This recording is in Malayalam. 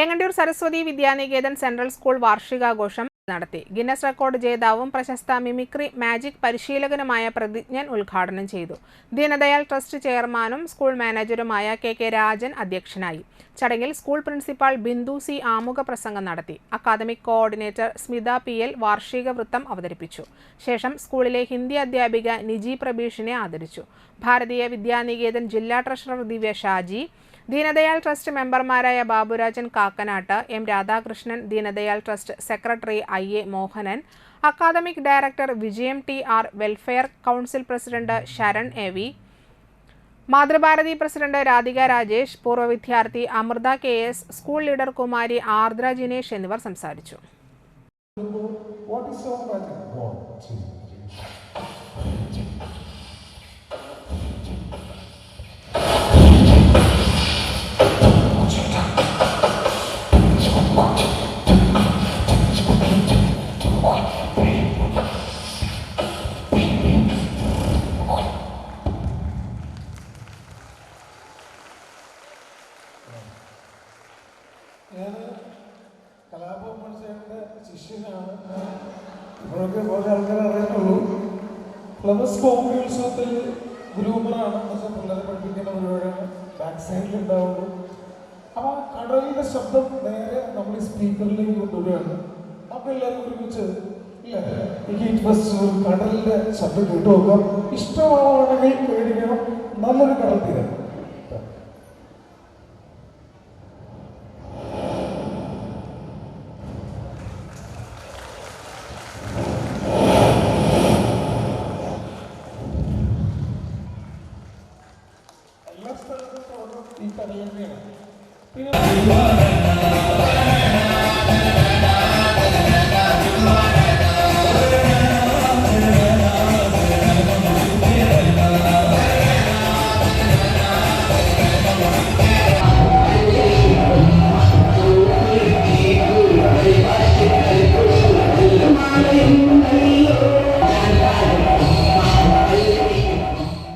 ഏങ്ങണ്ടിയൂർ സരസ്വതി വിദ്യാനികേതൻ സെൻട്രൽ സ്കൂൾ വാർഷികാഘോഷം നടത്തി. ഗിന്നസ് റെക്കോർഡ് ജേതാവും പ്രശസ്ത മിമിക്രി മാജിക് പരിശീലകനുമായ പ്രതിജ്ഞൻ ഉദ്ഘാടനം ചെയ്തു. ദീനദയാൽ ട്രസ്റ്റ് ചെയർമാനും സ്കൂൾ മാനേജറുമായ കെ കെ രാജൻ അധ്യക്ഷനായി. ചടങ്ങിൽ സ്കൂൾ പ്രിൻസിപ്പാൾ ബിന്ദു സി ആമുഖ പ്രസംഗം നടത്തി. Academic coordinator Smitha P L വാർഷിക വൃത്തം അവതരിപ്പിച്ചു. ശേഷം സ്കൂളിലെ ഹിന്ദി അധ്യാപിക നിജി പ്രബീഷിനെ ആദരിച്ചു. ഭാരതീയ വിദ്യാനികേതൻ ജില്ലാ ട്രഷറർ ദിവ്യ ഷാജി ദീനദയാൽ ട്രസ്റ്റ് മെമ്പർമാരായ Baburajan Kakkanatt M Radhakrishnan Deendayal trust secretary I A Mohanan academic director Vijayam T R welfare council president Sharan A V Mathrubharathi president Radhika Rajesh പൂർവ വിദ്യാർത്ഥി Amritha K S school leader Kumari Ardra Jinesh എന്നിവർ സംസാരിച്ചു. ഞാൻ മത്സരയുടെ ശിഷ്യനാണ് ഇപ്പോഴൊക്കെ കുറേ ആൾക്കാർ അറിയാനുള്ളൂ ഫ്ലവേഴ്സ് കോമഡി ഗ്രൂമറാണ് പക്ഷെ പിള്ളേരെ പഠിപ്പിക്കുന്ന പരിപാടിയാണ് ബാക്ക് സൈഡിൽ ഉണ്ടാവുള്ളൂ അപ്പോൾ ആ ശബ്ദം നേരെ നമ്മൾ ഈ സ്പീക്കറിലേക്ക് കൊണ്ടുവരികയാണ് അപ്പോൾ എല്ലാവരും ഒരുമിച്ച് ഇല്ലേ ശബ്ദം കേട്ടു നോക്കാം ഇഷ്ടമാണെങ്കിൽ പേടിക്കണം നല്ലൊരു കടൽ തീരം Maria.